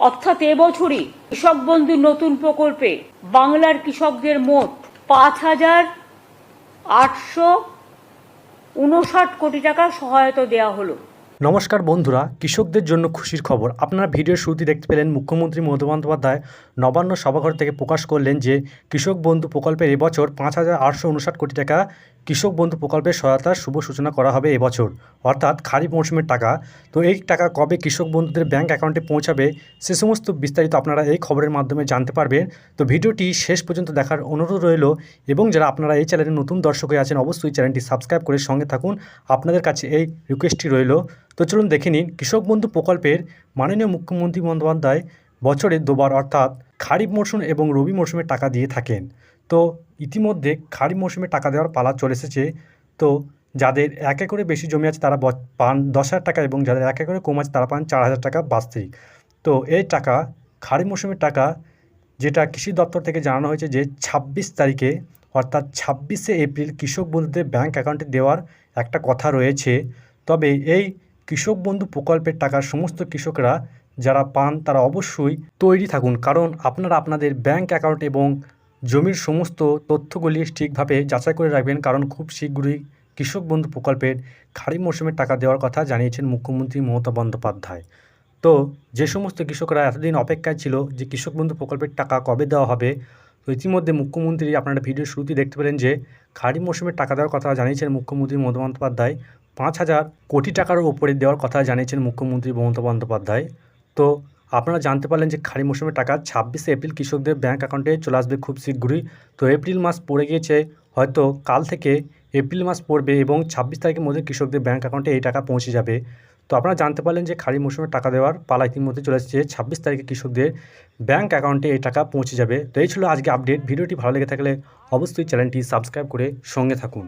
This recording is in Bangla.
অর্থাৎ এবছরই কৃষক বন্ধু নতুন প্রকল্পে বাংলার কৃষকদের মোট পাঁচ হাজার আটশো উনষাট কোটি টাকা সহায়তা দেওয়া হলো। নমস্কার বন্ধুরা, কৃষকদের জন্য খুশির খবর। আপনারা ভিডিওর শুরুতে দেখতে পেলেন, মুখ্যমন্ত্রী মমতা বন্দ্যোপাধ্যায় নবান্ন সভাঘর থেকে প্রকাশ করলেন যে কৃষক বন্ধু প্রকল্পের এবছর পাঁচ হাজার আটশো উনষাট কোটি টাকা কৃষক বন্ধু প্রকল্পের সহায়তার শুভ সূচনা করা হবে এবছর। অর্থাৎ খারিফ মৌসুমের টাকা। তো এই টাকা কবে কৃষক বন্ধুদের ব্যাংক অ্যাকাউন্টে পৌঁছাবে, সে সমস্ত বিস্তারিত আপনারা এই খবরের মাধ্যমে জানতে পারবেন। তো ভিডিওটি শেষ পর্যন্ত দেখার অনুরোধ রইল এবং যারা আপনারা এই চ্যানেলে নতুন দর্শক হয়ে আছেন, অবশ্যই চ্যানেলটি সাবস্ক্রাইব করে সঙ্গে থাকুন। আপনাদের কাছে এই রিকোয়েস্টটি রইল। তো চলুন দেখে নিন কৃষক বন্ধু প্রকল্পের মাননীয় মুখ্যমন্ত্রী বন্দ্যোপাধ্যায় বছরে দুবার অর্থাৎ খারিফ মরশুম এবং রবি মরশুমে টাকা দিয়ে থাকেন। তো ইতিমধ্যে খারিফ মরশুমে টাকা দেওয়ার পালা চলে এসেছে। তো যাদের এক একরে বেশি জমি আছে তারা পান দশ হাজার টাকা এবং যাদের এক একরে কম আছে তারা পান চার হাজার টাকা বার্ষিক তো এই টাকা, খারিফ মরশুমের টাকা যেটা কৃষি দপ্তর থেকে জানানো হয়েছে যে ছাব্বিশ তারিখে, অর্থাৎ ছাব্বিশে এপ্রিল কৃষক বন্ধুদের ব্যাংক অ্যাকাউন্টে দেওয়ার একটা কথা রয়েছে। তবে এই কৃষক বন্ধু প্রকল্পের টাকা সমস্ত কৃষকরা যারা পান তারা অবশ্যই তৈরি থাকুন, কারণ আপনারা আপনাদের ব্যাংক অ্যাকাউন্ট এবং জমির সমস্ত তথ্যগুলি ঠিকভাবে যাচাই করে রাখবেন, কারণ খুব শীঘ্রই কৃষক বন্ধু প্রকল্পের খারিফ মৌসুমের টাকা দেওয়ার কথা জানিয়েছেন মুখ্যমন্ত্রী মমতা বন্দ্যোপাধ্যায়। তো যে সমস্ত কৃষকরা এতদিন অপেক্ষায় ছিল যে কৃষক বন্ধু প্রকল্পের টাকা কবে দেওয়া হবে, তো ইতিমধ্যে মুখ্যমন্ত্রী আপনারা ভিডিও শুরুতেই দেখতে পেলেন যে খারিফ মৌসুমের টাকা দেওয়ার কথা জানিয়েছেন মুখ্যমন্ত্রী মমতা বন্দ্যোপাধ্যায়, পাঁচ হাজার কোটি টাকার উপরে দেওয়ার কথা জানিয়েছেন মুখ্যমন্ত্রী মমতা বন্দ্যোপাধ্যায়। তো আপনারা জানতে পারলেন যে খারিফ মৌসুমের টাকা ছাব্বিশে এপ্রিল কৃষকদের ব্যাঙ্ক অ্যাকাউন্টে চলে আসবে খুব শীঘ্রই। তো এপ্রিল মাস পড়ে গিয়েছে, হয়তো কাল থেকে এপ্রিল মাস পড়বে এবং ছাব্বিশ তারিখের মধ্যে কৃষকদের ব্যাঙ্ক অ্যাকাউন্টে এই টাকা পৌঁছে যাবে। তো আপনারা জানতে পারলেন যে খারিফ মৌসুমে টাকা দেওয়ার পালা ইতিমধ্যে চলে এসেছে, ছাব্বিশ তারিখে কৃষকদের ব্যাঙ্ক অ্যাকাউন্টে এই টাকা পৌঁছে যাবে। তো এই ছিল আজকে আপডেট, ভিডিওটি ভালো লেগে থাকলে অবশ্যই চ্যানেলটি সাবস্ক্রাইব করে সঙ্গে থাকুন।